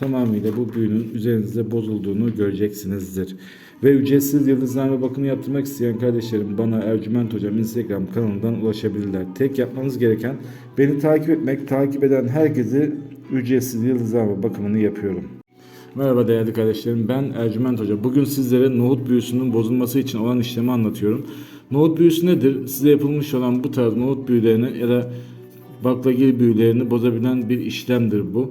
tamamıyla bu büyünün üzerinizde bozulduğunu göreceksinizdir. Ve ücretsiz yıldızlarla bakımı yaptırmak isteyen kardeşlerim bana Ercüment Hocam Instagram kanalından ulaşabilirler. Tek yapmanız gereken beni takip etmek, takip eden herkesi ücretsiz yıldızlarla bakımını yapıyorum. Merhaba değerli kardeşlerim ben Ercüment Hoca. Bugün sizlere nohut büyüsünün bozulması için olan işlemi anlatıyorum. Nohut büyüsü nedir? Size yapılmış olan bu tarz nohut büyülerini ya da baklagil büyülerini bozabilen bir işlemdir bu.